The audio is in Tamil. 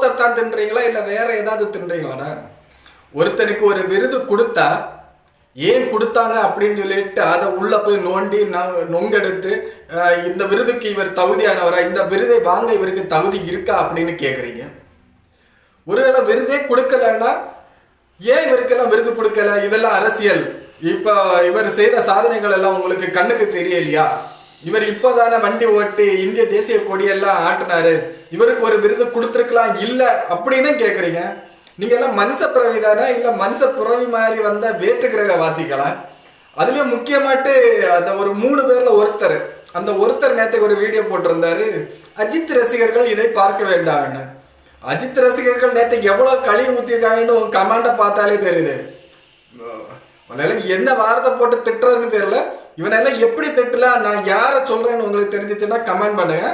எல்லாம் தின்றீங்களா இல்லை வேற ஏதாவது தின்றீங்களாடா? ஒருத்தனுக்கு ஒரு விருது கொடுத்தா ஏன் கொடுத்தாங்க அப்படின்னு சொல்லிட்டு அதை உள்ள போய் நோண்டி ந- நொங்கெடுத்து அஹ், இந்த விருதுக்கு இவர் தகுதியானவரா இந்த விருதை வாங்க இவருக்கு தகுதி இருக்கா அப்படின்னு கேக்குறீங்க? ஒருவேளை விருதே கொடுக்கலன்னா ஏன் இவருக்கெல்லாம் விருது கொடுக்கல? இதெல்லாம் அரசியல். இப்ப இவர் செய்த சாதனைகள் எல்லாம் உங்களுக்கு கண்ணுக்கு தெரியலையா? இவர் இப்போதானே வண்டி ஓட்டி இந்திய தேசிய கொடியெல்லாம் ஆட்டினாரு. இவருக்கு ஒரு விருது கொடுத்துருக்கலாம். இல்லை அப்படின்னு கேட்குறீங்க நீங்கள் எல்லாம் மனுஷ பிறவி தானே? மனுஷ பிறவி மாதிரி வந்த வேற்று கிரக வாசிகளா? முக்கியமாட்டு அந்த ஒரு மூணு பேரில் ஒருத்தர். அந்த ஒருத்தர் நேற்றுக்கு ஒரு வீடியோ போட்டிருந்தாரு. அஜித் ரசிகர்கள் இதை பார்க்க வேண்டாம்னு. அஜித் ரசிகர்கள் நேற்று எவ்வளோ களி ஊற்றிருக்காங்கன்னு கமெண்டை பார்த்தாலே தெரியுது. உன்னால என்ன வார்த்தை போட்டு திட்டுறதுன்னு தெரியல. இவனெல்லாம் எப்படி திட்டலாம் நான் யாரை சொல்றேன்னு உங்களுக்கு தெரிஞ்சிச்சுன்னா கமெண்ட் பண்ணுங்க.